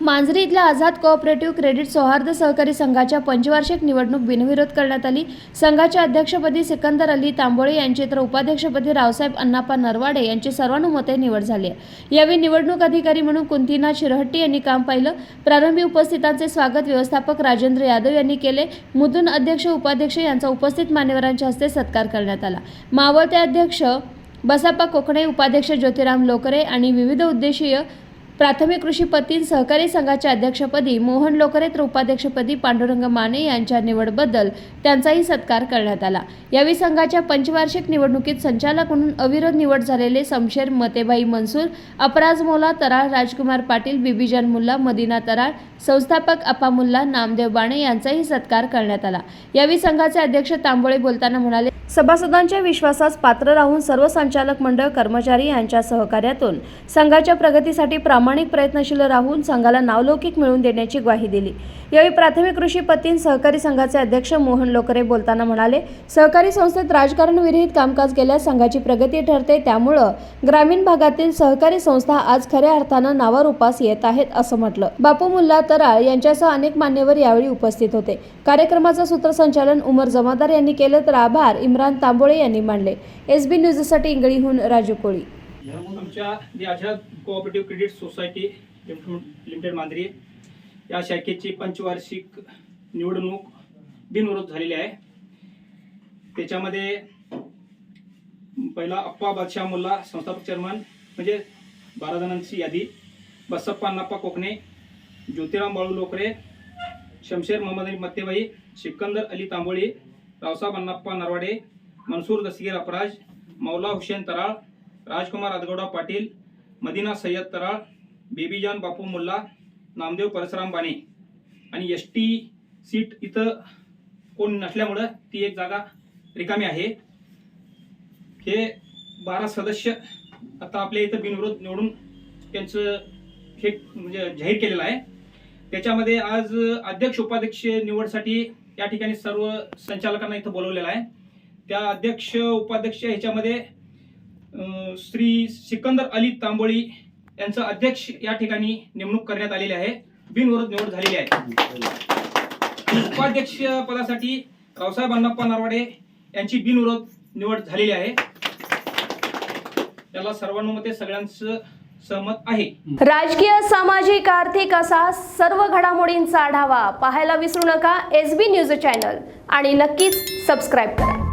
मांजरी इथल्या Azad cooperative credit सौहार्द सहकारी संघाच्या पंचवार्षिक निवडणूक बिनविरोध करण्यात आली. संघाच्या अध्यक्षपदी सिकंदर अली तांबोळे यांची तर उपाध्यक्षपदी रावसाहेब अण्णाप्पा नरवाडे यांची सर्वानुमते निवड झाली आहे. यावेळी निवडणूक अधिकारी म्हणून कुंतीनाथ शिरहट्टी यांनी काम पाहिलं. प्रारंभी उपस्थितांचे स्वागत व्यवस्थापक राजेंद्र यादव यांनी केले. मुदून अध्यक्ष उपाध्यक्ष यांचा उपस्थित मान्यवरांच्या हस्ते सत्कार करण्यात आला. मावळते अध्यक्ष बसापा कोकणे उपाध्यक्ष ज्योतिराम लोकरे आणि विविध उद्देशीय प्राथमिक कृषी पतीन सहकारी संघाच्या अध्यक्षपदी मोहन लोकरे तर उपाध्यक्षपदी पांडुरंग माने यांच्या निवडबद्दल त्यांचाही सत्कार करण्यात आला. यावेळी संघाच्या पंचवार्षिक निवडणुकीत संचालक म्हणून अविरोध निवड झालेले समशेर मतेबाई मनसूर अपराज मोला तराळ राजकुमार पाटील बिबीजन मुल्ला मदिना तराळ संस्थापक अपा मुल्ला नामदेव बाणे यांचाही सत्कार करण्यात आला. यावेळी संघाचे अध्यक्ष तांबोळे बोलताना म्हणाले सभासदांच्या विश्वासास पात्र राहून सर्व संचालक मंडळ कर्मचारी यांच्या सहकार्यातून संघाच्या प्रगतीसाठी प्रामाणिक प्रयत्नशील राहून संघाला नावलौकिक मिळवून देण्याची ग्वाही दिली. यावेळी प्राथमिक कृषी पतीन सहकारी संघाचे अध्यक्ष मोहन लोकरे बोलताना म्हणाले सहकारी संस्थेत राजकारण विरहित कामकाज केल्यास संघाची प्रगती ठरते त्यामुळं ग्रामीण भागातील सहकारी संस्था आज खऱ्या अर्थानं नावारूपास येत आहेत असं म्हटलं. बापू मुल्ला तराळ यांच्यासह अनेक मान्यवर यावेळी उपस्थित होते. कार्यक्रमाचं सूत्रसंचालन उमर जमादार यांनी केलं तर आभार इम्रान तांबोळे यांनी मांडले एस बी न्यूजसाठी इंगळीहून राजू कोळी. आमच्या जे Azad cooperative credit society limited limited Manjari या शाखेची पंचवार्षिक निवडणूक बिनविरोध झालेली आहे. त्याच्यामध्ये पहिला अप्पा बादशाह मुल्ला संस्थापक चेअरमन म्हणजे बारा जणांची यादी बसप्पा अण्णाप्पा कोकणे ज्योतिराम बाळू लोकरे शमशेर मोहम्मद अली मत्तेबाई सिकंदर अली तांबोळी रावसाहेब अण्णाप्पा नरवाडे मनसूर दसगीर अपराज मौला हुसेन तराळ राजकुमार अदगौडा पाटील मदिना सय्यद तराळ बेबीजान बापू मुल्ला नामदेव परशुराम बाणे आणि एस टी सीट इथं कोण नसल्यामुळं ती एक जागा रिकामी आहे. हे बारा सदस्य आता आपल्या इथं बिनविरोध निवडून त्यांचं हे म्हणजे जाहीर केलेलं आहे. त्याच्यामध्ये आज अध्यक्ष उपाध्यक्ष निवडसाठी या ठिकाणी सर्व संचालकांना इथं बोलवलेलं आहे. त्या अध्यक्ष उपाध्यक्ष ह्याच्यामध्ये श्री सिकंदर अली तांबोळी यांचं अध्यक्ष या ठिकाणी नेमणूक करण्यात आलेली आहे. बिनविरोध निवड झालेली आहे. उपाध्यक्ष पदासाठी रावसाहेब अण्णाप्पा नरवाडे यांची बिनविरोध निवड झालेली आहे. त्याला सर्वानुमते सगळ्यांचं सहमत आहे. राजकीय सामाजिक आर्थिक असा सर्व घडामोडींचा आढावा पाहायला विसरू नका. एस बी न्यूज चॅनल आणि नक्कीच सबस्क्राईब करा.